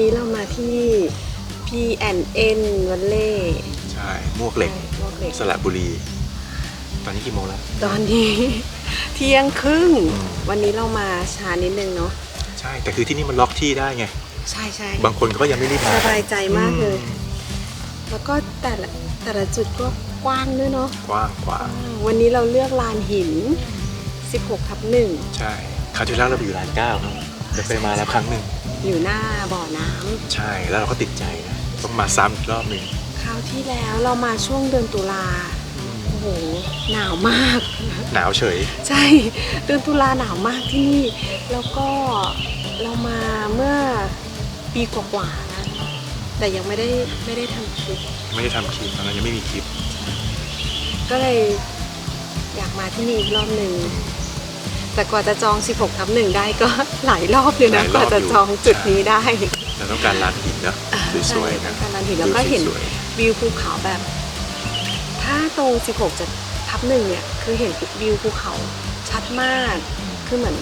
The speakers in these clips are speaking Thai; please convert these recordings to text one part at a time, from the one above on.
นี้เรามาที่ P&N วันเล่ใช่มวกเหล็ก มวกเหล็ก สระบุรี ตอนนี้กี่โมงแล้ว ตอนนี้ เที่ยงครึ่งอืมวันนี้เรามาช้านิดนึงเนาะ ใช่ แต่คือที่นี่มันล็อกที่ได้ไง ใช่ใช่บางคนก็ยังไม่รีบมาสบายใจมากเลยอืมแล้วก็แต่ละแต่ละจุดก็กว้างด้วยเนาะ กว้างกว่าวันนี้เราเลือกลานหิน 16ทับหนึ่ง ใช่ คราวที่แล้วเราไปอยู่ร้านเก้าครับจะไปมาแล้วครั้งหนึ่ง อยู่หน้าบ่อน้ำใช่แล้วเราก็ติดใจนะต้องมาซ้ำอีกรอบหนึ่งคราวที่แล้วเรามาช่วงเดือนตุลาโอ้โหหนาวมาก หนาวเฉย ใช่เดือนตุลาหนาวมากที่นี่ แล้วก็เรามาเมื่อปีกว่าๆนะแต่ยังไม่ได้ไม่ได้ทำคลิปไม่ได้ทำคลิปตอนนั้นยังไม่มีคลิปก็เลยอยากมาที่นี่อีกรอบหนึ่ง แต่กว่าจะจอง 16ทับหนึ่งได้ก็หลายรอบเลยนะหลายกรอบว่าจะอยู่จองจุดนี้ได้เราต้องการร้านหินเนอะสวยๆใช่นะต้องการร้านหินแล้วก็เห็นสวยวิวภูเขาแบบ ถ้าตรง 16 จะทับหนึ่งเนี่ย คือเห็นวิวภูเขาชัดมาก คือเหมือน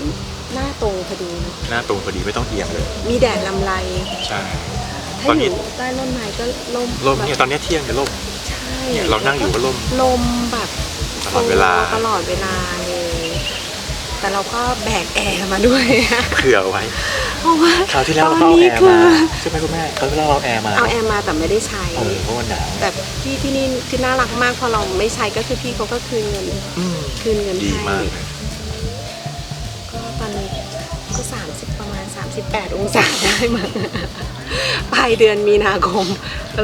หน้าตรงพอดีเนอะๆหน้าตรงพอดีไม่ต้องเอียงเลย มีแดดลำไร ใช่ถ้าตอนอนี้ ยู่ใต้ร่มไม้ก็ลมร่มแบบเนี่ยตอนนี้เที่ยงจะร่มใช่เนี่ยเรานั่งอยู่ก็ร่มลมแบบตลอดเวลา ตลอดเวลาเลย แต่เราก็แบกแอร์มาด้วย เผื่อเอาไว้เพราะว่าคราวที่แล้วตอเรานก็เอานี้แอร์คืมาอใช่ไหมคุณแม่คราวที่แล้วเราเอาแอร์มาเอาแอร์มาแต่ไม่ได้ใช้เออเพราะว่าหนาวแต่พี่ที่นี่คือน่ารักมากพอเราไม่ใช้ก็คือพี่เขาก็คืนเงินอืมคืนเงินดีให้มากเลยก็ตอนนี้ก็30ประมาณ38องศาได้มั้งปลายเดือนมีนาคม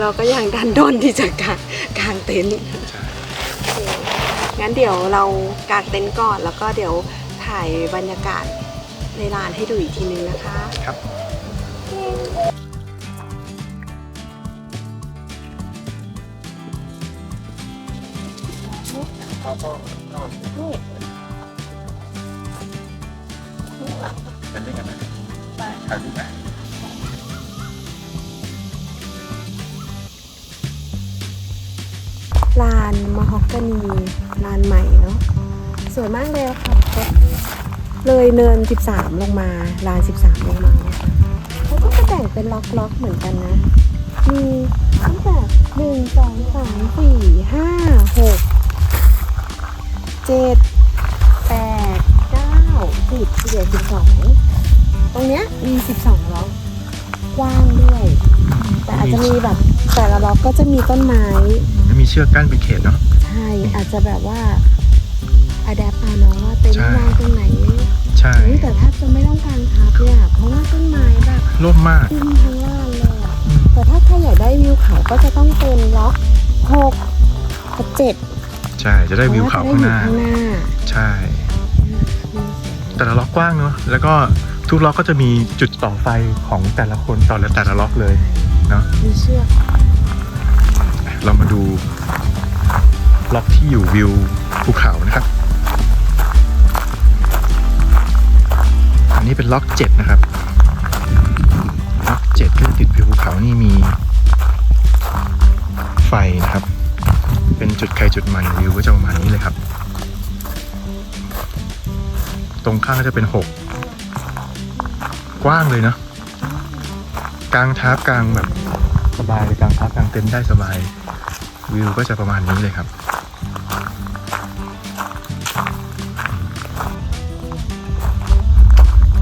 เราก็ยังดันด้นที่จะกางกางเต็นท์ใช่โอเคงั้นเดี๋ยวเรากางเต็นท์ก่อนแล้วก็เดี๋ยว ถ่ายบรรยากาศในร้านให้ดูอีกทีนึงนะคะครับกันได้กันนะถ่ายรูปไหมลานมอฮอกกานีลานใหม่เนาะสวยมากเลยค่ะ เลยเนิน 13 ลงมาลาน 13 ลงมานะคะเขาก็จะแบ่งเป็นล็อกๆเหมือนกันนะ มีตั้งแต่หนึ่งสองสามสี่ห้าหกเจ็ดแปดเก้าสิบสิบเอ็ดสิบสองตรงเนี้ยมี12ล็อกกว้างด้วย แต่อาจจะมีแบบแต่ละล็อกก็จะมีต้นไม้ แล้วมีเชือกกั้นเป็นเขตเนาะใช่อาจจะแบบว่า อะแดปเอาเนาะว่าเต็นใช่ท์วางตรงไหนใช่เฮ้ยแต่แทบจะไม่ต้องการพับเนี่ยเพราะว่าต้นไม้แบบร่มมาก ขึ้นทั้งลานเลยอะอืม แต่ถ้าใครอยากได้วิวเขาก็จะต้องเป็นล็อกหกกับเจ็ดใช่จะได้วิวเขาข้างหน้า เพระว่จะได้วิวข้างหน้าใช่อืมแต่ละล็อกกว้างเนาะแล้วก็ทุกล็อกก็จะมีจุดต่อไฟของแต่ละคนต่อละแต่ละล็อกเลยเนาะมีเชือกเรามาดูล็อกที่อยู่วิวภูเขานะครับ เป็นล็อกเจ็ดนะครับ ล็อกเจ็ดก็จะติดวิวภูเขานี่มี ไฟนะครับ เป็นจุดใครจุดมันวิวก็จะประมาณนี้เลยครับ ตรงข้างก็จะเป็นหกกว้างเลยเนาะกลางทับกลางแบบสบายเลยกลางพักกลางเต็นท์ได้สบาย วิวก็จะประมาณนี้เลยครับ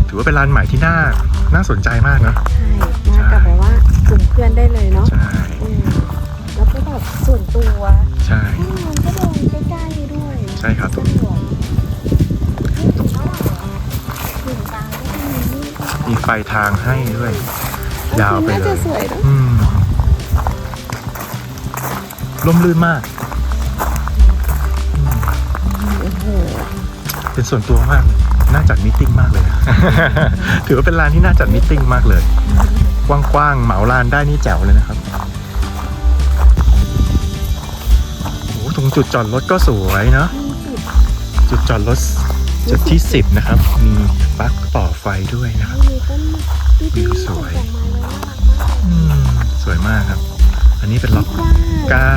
ถือว่าเป็นร้านใหม่ที่น่าน่าสนใจมากเนอะใช่มากับแบบว่ากลุ่มเพื่อนได้เลยเนาะใช่อืมแล้วก็แบบส่วนตัวใช่ห้องนอนก็เดินใกล้ๆด้วยใช่ครับสะดวกถึงตาก็จะมีนี่มีไฟทางให้ด้วย ยาวไปน่าเลจะย สวยเนอะอืมร่มรื่นมาก โอ้โห เป็นส่วนตัวมาก น่าจัดมิทติ้งมากเลย ถือว่าเป็นร้านที่น่าจัดมิทติ้งมากเลยกว้างๆเหมาลานได้นี่แจ๋วเลยนะครับโอ้ตรงจุดจอดรถก็สวยเนาะจุดจอดรถจุดที่10นะครับ มีปลั๊กต่อไฟด้วยนะครับวิวสวยมากมากอืมสวยมากครับ อันนี้เป็นล็อกเก้า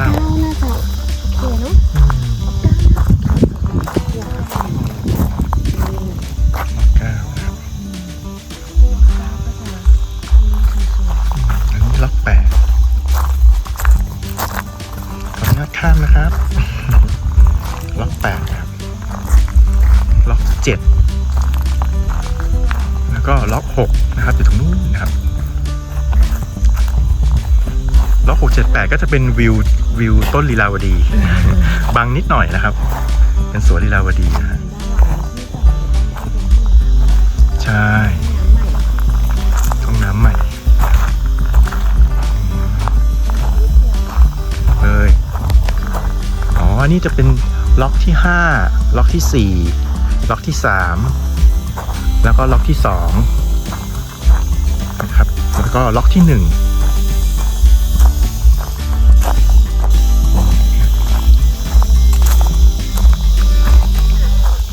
เจ็ดแล้วก็ล็อกหกนะครับอยู่ตรงนู้นนะครับล็อกหกเจ็ดแปดก็จะเป็นวิววิวต้นลีลาวดีบังนิดหน่อยนะครับ เป็นสวนลีลาวดีนะฮะใช่ห้องน้ำใหม่เลยอ๋ออันนี่จะเป็น ล็อกที่ห้าล็อกที่สี่ล็อกที่สามแล้วก็ล็อกที่สองนะครับแล้วก็ล็อกที่หนึ่ง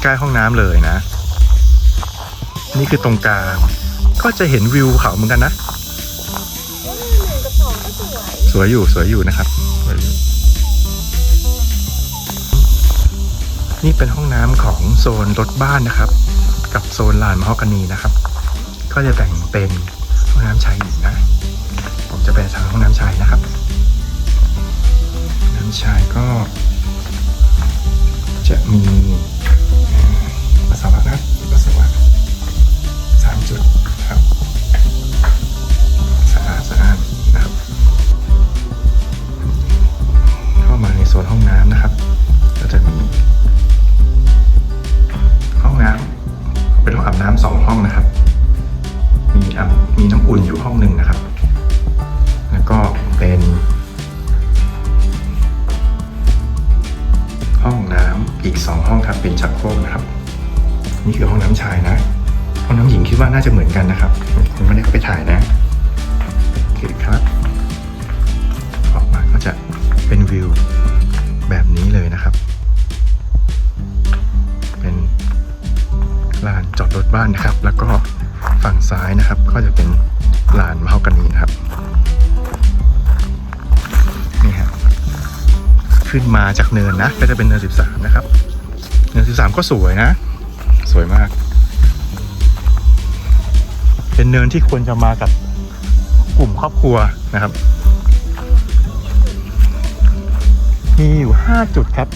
ใกล้ห้องน้ำเลยนะ นี่คือตรงกลางก็จะเห็นวิวเขาเหมือนกันนะ สวยอยู่สวยอยู่นะครับ นี่เป็นห้องน้ำของโซนรถบ้านนะครับ กับโซนลานมะฮอกกานีนะครับ ก็จะแบ่งเป็นห้องน้ำชายหญิงนะ ผมจะไปทางห้องน้ำชายนะครับห้องน้ำชายก็ จะมี อีก 2 ห้องครับเป็นชักโครกนะครับ นี่คือห้องน้ำชายนะ ห้องน้ำหญิงคิดว่าน่าจะเหมือนกันนะครับผมไม่ได้ไปถ่ายนะโอเคครับ ออกมาก็จะเป็นวิวแบบนี้เลยนะครับ เป็นลานจอดรถบ้านนะครับ แล้วก็ฝั่งซ้ายนะครับ ก็จะเป็นลานมะฮอกกานีนะครับ ขึ้นมาจากเนินนะ ก็จะเป็นเนิน 13 นะครับ เนิน 13 ก็สวยนะ สวยมาก เป็นเนินที่ควรจะมากับกลุ่มครอบครัวนะครับ มีอยู่ 5 จุดครับ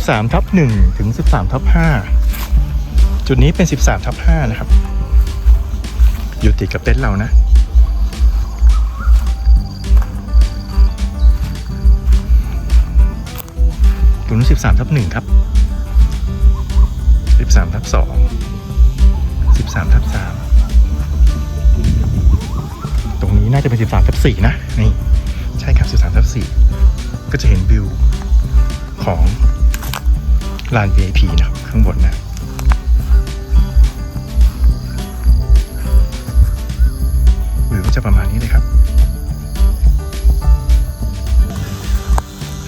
13ทับ1ถึง 13ทับ5จุดนี้เป็น 13ทับ5นะครับ อยู่ติดกับเต็นท์เรานะ ตรงนู้สิบสามทับหนึ่งครับสิบสามทับสองสิบสามทับสามตรงนี้น่าจะเป็นสิบสามทับสี่นะนี่ใช่ครับสิบสามทับสี่ก็จะเห็นวิวของลาน VIP นะครับข้างบนนะวิวก็จะประมาณนี้เลยครับ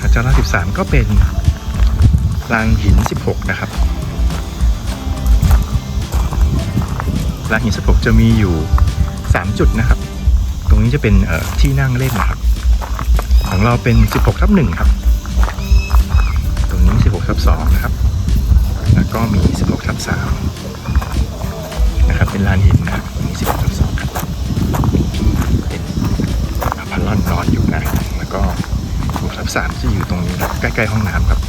อาจารย์13ก็เป็น ลานหิน 16 นะครับลานหิน 16 จะมีอยู่ 3 จุดนะครับ ตรงนี้จะเป็นที่นั่งเล่นนะครับ ของเราเป็น 16ทับ1ครับ ตรงนี้ 16ทับ2นะครับ แล้วก็มี 16ทับ3นะครับ เป็นลานหินนะครับตรงนี้16ทับ2ครับเป็นพันลอนนอนอยู่นะ แล้วก็หมู่ทับสามจะอยู่ตรงนี้ครับใกล้ๆห้องน้ำครับ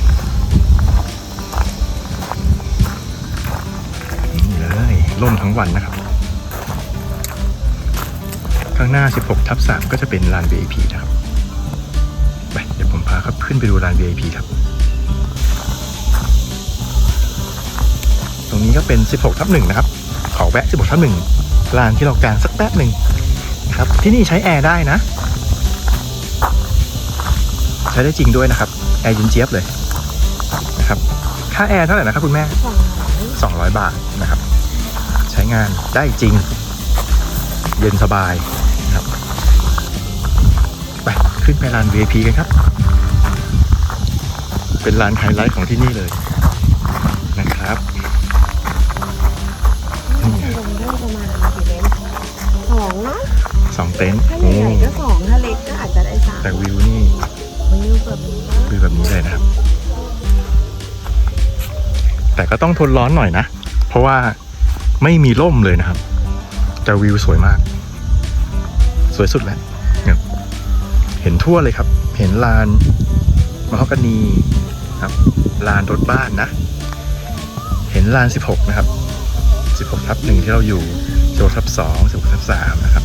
ทั้งวันนะครับ ข้างหน้า 16 ทับ3ก็จะเป็นลาน VIP นะครับ ไปเดี๋ยวผมพาครับขึ้นไปดูลาน VIP ครับ ตรงนี้ก็เป็น 16 ทับ1นะครับ ขอแวะ 16 ทับ1ลานที่เรากางสักแป๊บหนึ่งนะครับ ที่นี่ใช้แอร์ได้นะ ใช้ได้จริงด้วยนะครับ แอร์เย็นเจี๊ยบเลยนะครับ ค่าแอร์เท่าไหร่นะครับคุณแม่สองร้อย200 บาทนะครับใช้ งานได้จริง เย็นสบายนะครับไปขึ้นไปลาน VIP กันครับ เป็นลานไฮไลท์ของที่นี่เลยนะครับน่าจะลงได้ประมาณกี่เมตรสองนะสองเต็นท์ถ้าใหญ่ๆก็สองถ้าเล็กก็อาจจะได้สามแต่วิวนี่วิวแบบนี้วิวแบบนี้เลยนะครับ แต่ก็ต้องทนร้อนหน่อยนะ เพราะว่า ไม่มีร่มเลยนะครับ แต่วิวสวยมาก สวยสุดแล้วเห็นทั่วเลยครับ เห็นลานมะฮอกกานีครับลานรถบ้านนะ เห็นลาน 16 นะครับ 16ทับหนึ่งที่เราอยู่16ทับ2 16ทับ3นะครับ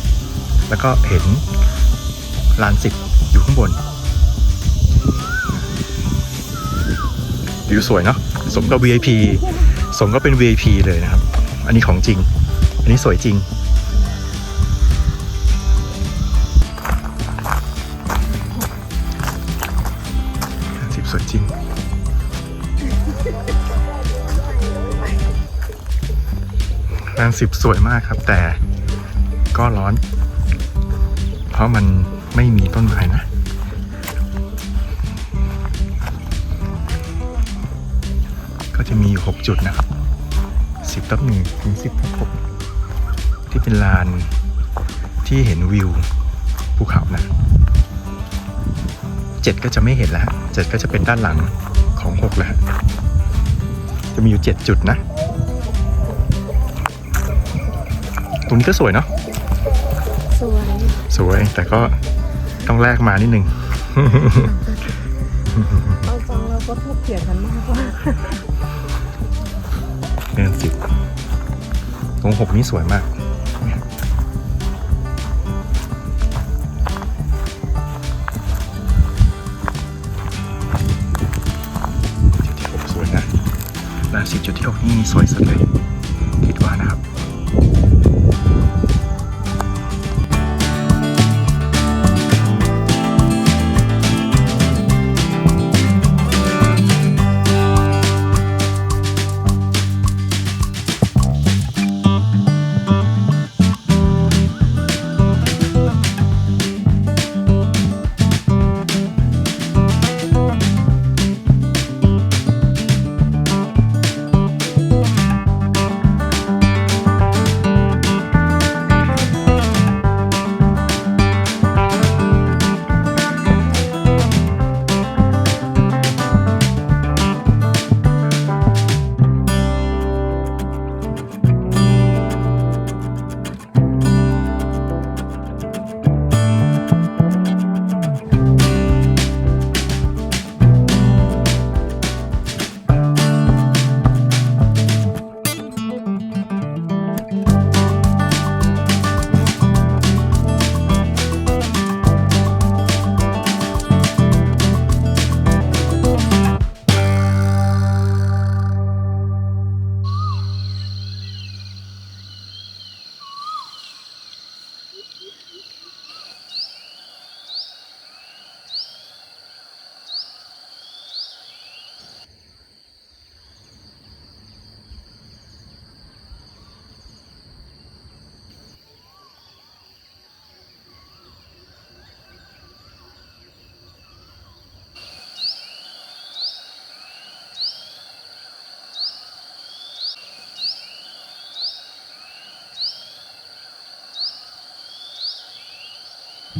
แล้วก็เห็นลาน 10 อยู่ข้างบนวิวสวยเนาะสมกับ VIP สมก็เป็น VIP เลยนะครับ อันนี้ของจริง อันนี้สวยจริง สิบสวยจริงลานสิบสวยมากครับ แต่ก็ร้อน เพราะมันไม่มีต้นไม้นะก็จะมีอยู่ 6 จุดนะครับ 10ทับ1ถึง10ทับ6ที่เป็นลานที่เห็นวิวภูเขานะ7ก็จะไม่เห็นแล้วฮะ7ก็จะเป็นด้านหลังของ6แล้วฮะจะมีอยู่7จุดนะ ตรงนี้ก็สวยเนาะสวย สวยแต่ก็ต้องแลกมานิดนึงเอาจังเราก็ถกเถียงกันมากว่า เนินสิบตรงหกนี้สวยมาก จุดที่หกสวยนะลานสิบจุดที่หกนี่สวยสุดเลย คิดว่านะครับ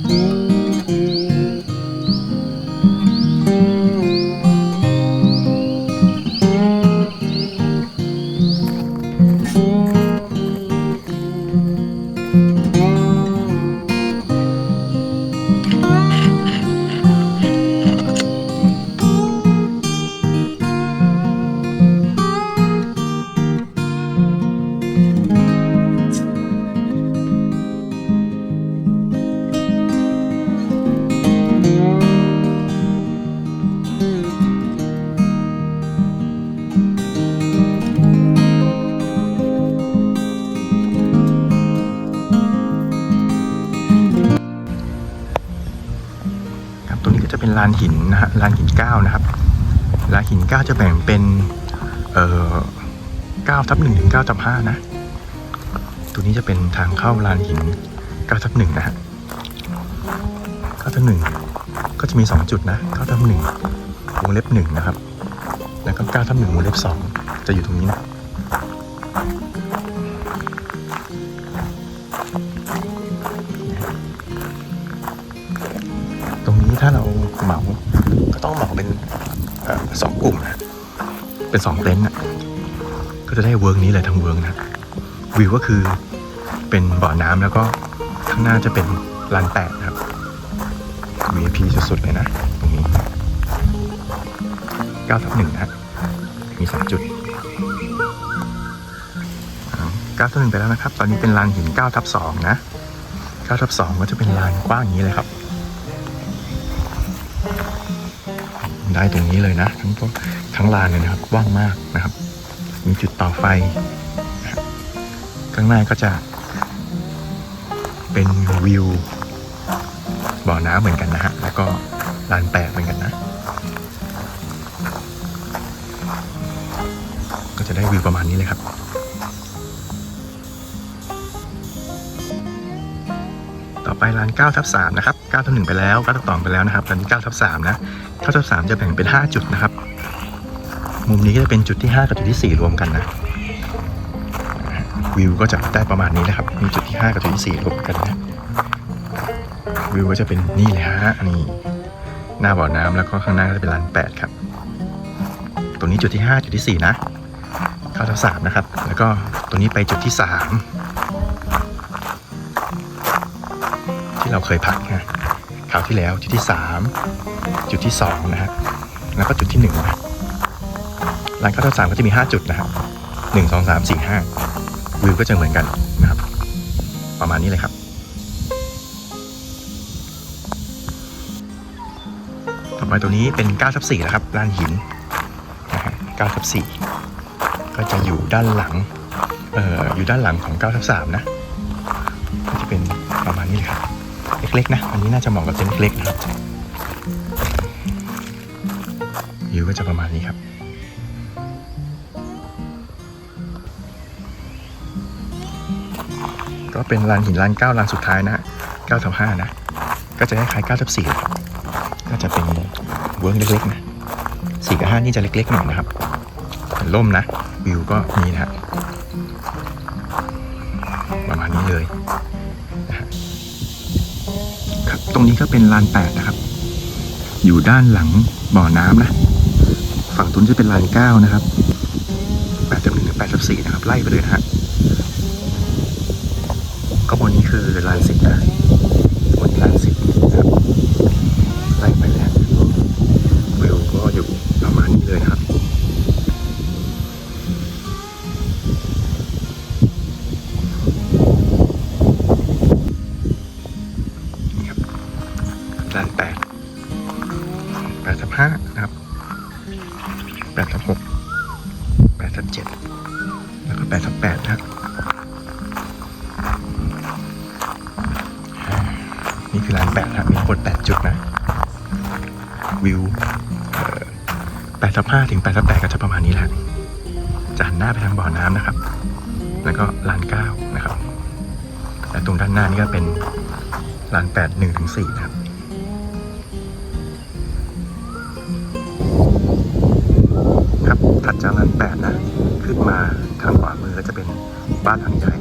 ครัานหินนะฮะลานหินเก้านะครับลานหินเก้าจะแบ่งเป็นเอ่อเก้าทับหนึ่งถึงเก้าทับห้านะตัวนี้จะเป็นทางเข้าลานหินเก้าทับหนึ่งนะฮะเก้าทับหนึ่งก็จะมีสองจุดนะเก้าทับหนึ่งวงเล็บหนึ่งนะครับ แล้วก็เก้าทับหนึ่งวงเล็บสองจะอยู่ตรงนี้นะตรงนี้ถ้าเรา เหมา ก็ต้องเหมาเป็นอสองกลุ่มนะเป็นสองเต็นท์นะก็จะได้เวิร์กนี้เลยทั้งเวิร์กนะวิวก็คือเป็นบ่อน้ำแล้วก็ข้างหน้าจะเป็นลานแปดนะครับ VIP สุดๆเลยนะตรงนี้9ทับหนึ่งนะมีสองจุด9ทับ1ไปแล้วนะครับ ตอนนี้เป็นลานหิน9ทับ2นะ9ทับ2ก็จะเป็นลานกว้างอย่างนี้เลยครับ ได้ตรงนี้เลยนะ ทั้งต้นทั้งลานเลยนะครับกว้างมากนะครับ มีจุดต่อไฟข้างหน้าก็จะ เป็นวิวบ่อน้ำเหมือนกันนะฮะแล้วก็ลานแปดเหมือนกันนะ ก็จะได้วิวประมาณนี้เลยครับต่อไปลาน9ทับ3นะครับ9ทับ1ไปแล้ว9ทับ2ไปแล้วนะครับตอนนี้9ทับ3นะ 9ทับ3จะแบ่งเป็น 5 จุดนะครับ มุมนี้ก็จะเป็นจุดที่ 5 กับจุดที่ 4 รวมกันนะวิวก็จะได้ประมาณนี้นะครับ มีจุดที่ 5 กับจุดที่ 4 รวมกันนะวิวก็จะเป็นนี่เลยฮะนี่หน้าบ่อน้ำแล้วก็ข้างหน้าก็จะเป็นลาน8ครับ ตรงนี้จุดที่ 5 จุดที่ 4 นะ9ทับ3นะครับ แล้วก็ตรงนี้ไปจุดที่ 3 ที่เราเคยพักนะคราวที่แล้วจุดที่ 3 จุดที่2นะฮะแล้วก็จุดที่1นะร้านข้าวต้มสามก็จะมี 5 จุดนะครับ1 2 3 4 5วิวก็จะเหมือนกันนะครับ ประมาณนี้เลยครับ ต่อไปตัวนี้เป็น9ทับ4นะครับลานหินนะฮะ9ทับ4ก็จะอยู่ด้านหลังเอ่ออยู่ด้านหลังของ9ทับ3นะก็จะเป็นประมาณนี้เลยครับ เล็กๆนะ อันนี้น่าจะเหมาะกับเต็นท์เล็กนะครับ วก็จะประมาณนี้ครับ ก็เป็นลานหินลานเก้าลานสุดท้ายนะเก้าทับห้านะ ก็จะคล้ายๆเก้าทับสี่ครับก็จะเป็นเวิร์กเล็กๆนะสี่กับห้านี่จะเล็กๆหน่อยนะครับเป็นร่มนะ วิวก็มีนะประมาณนี้เลยนะครับตรงนี้ก็เป็นลานแปดนะครับ อยู่ด้านหลังบ่อน้ำนะ ฝั่งทุนจะเป็นลานเก้านะครับแปดสิบหนึ่งถึงแปดสิบสี่นะครับ ไล่ไปเลยนะฮะข้างบนนี้คือลานสิบนะบนลานสิบนะครับ ไล่ไปแล้ววิวก็อยู่ประมาณนี้เลยนะครับ แล้วก็ลานเก้านะครับและตรงด้านหน้านี่ก็เป็นลานแปดหนึ่งถึงสี่นะครับครับถัดจากลานแปดนะ ขึ้นมาทางขวามือก็จะเป็นบ้านหลังใหญ่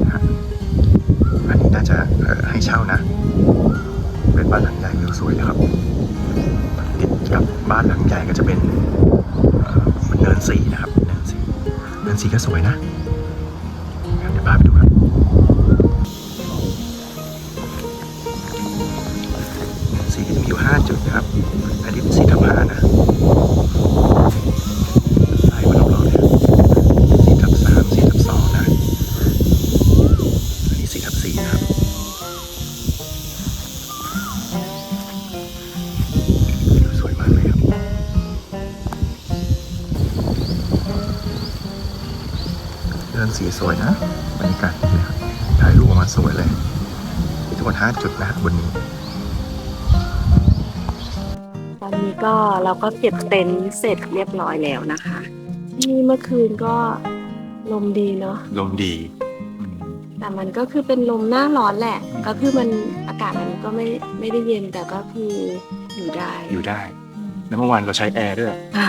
สวยมากเลยครับ เดินสีสวยนะบรรยากาศดีเลยครับถ่ายรูปออกมาสวยเลยมีทั้งหมดห้าจุดนะบนนี้ ตอนนี้ก็เราก็เก็บเต็นท์เสร็จเรียบร้อยแล้วนะคะ นี่เมื่อคืนก็ลมดีเนาะ ลมดี แต่มันก็คือเป็นลมหน้าร้อนแหละ ก็คือมันอากาศมันก็ไม่ไม่ได้เย็นแต่ก็คือ อยู่ได้อยู่ได้ แล้วเมื่อวานเราใช้แอร์ด้วย อ่า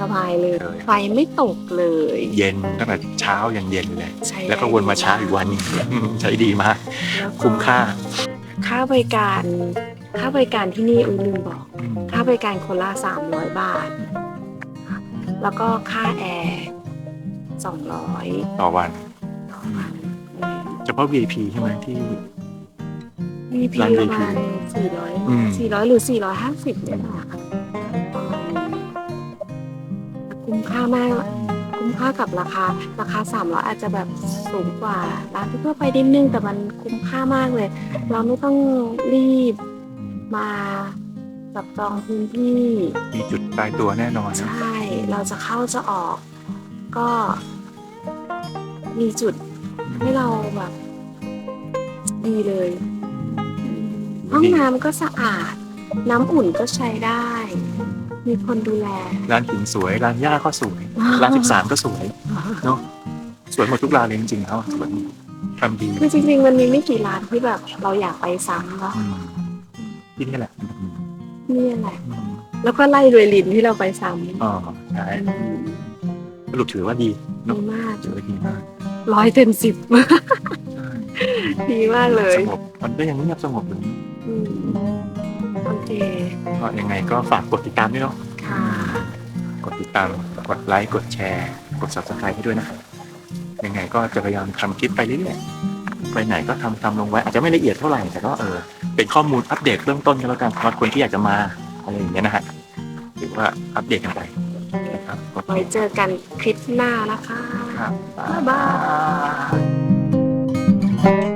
สบายเลย เลย ไฟไม่ตกเลย เย็นตั้งแต่เช้ายันเย็นเลย ใช้แล้วก็วนมาเช้าอีกวันหนึงใช้ดีมาก แล้วก็คุ้มค่าค่าบริการ ค่าบริการที่นี่อุ้ยลืมบอกค่าบริการคนละ300 บาท แล้วก็ค่าแอร์200ต่อวัน ต่อวันเฉพาะ VIP ใช่ไหมที่ มีพีร้าน ประ VIP มาณอืม400 400หรือ450เนี่ยแหละคุ้มค่ามากคุ้มคุ้มค่ากับราคา ราคา3ามร้อยอาจจะแบบสูงกว่าร้านทั่วๆไปนิดนึงแต่มันคุ้มค่ามากเลย เราไม่ต้องรีบมาจับจองพื้นที่ มีจุดตายตัวแน่นอนใชนะ่เราจะเข้าจะออก ก็มีจุดให้เราแบบดีเลยอืม ห้องน้ำก็สะอาด น้ำอุ่นก็ใช้ได้ มีคนดูแล ร้านหินสวย ร้านหญ้าก็สวย ร้านสิบสามก็สวย เนอะสวยหมดทุกร้านเลยจริงๆแล้วสวยทำดีคือจริงๆมันมีไม่กี่ร้านที่แบบ เราอยากไปซ้ำแล้วอืมที่นี่แหละนี่แหละ แล้วก็ไล่รวยลินที่เราไปซ้ำอ๋อใช่สรุปถือว่าดีเนดีอะมากถือว่าดีมากร้อยเต็มสิบใช่ดีมากเลยสงบมันก็ยังเงียบสงบอยู่อืมโอ เคก็ยังไงก็ฝากกดติดตามด้วยเนาะค่ะกดติดตามกดไลค์กดแชร์ กด subscribe ให้ด้วยนะครับยังไงก็จะพยายามทำคลิปไปเรื่อยๆไปไหนก็ทำทำลงไว้อาจจะไม่ละเอียดเท่าไหร่แต่ก็เออเป็นข้อมูลอัปเดตเบื้องต้นกันแล้วกันสำหรับคนที่อยากจะมาอะไรอย่างเงี้ยนะฮะหรือว่าอัปเดตกันไปนะครับโอเคไว้เจอกันคลิปหน้านะคะครับบ๊ายบาย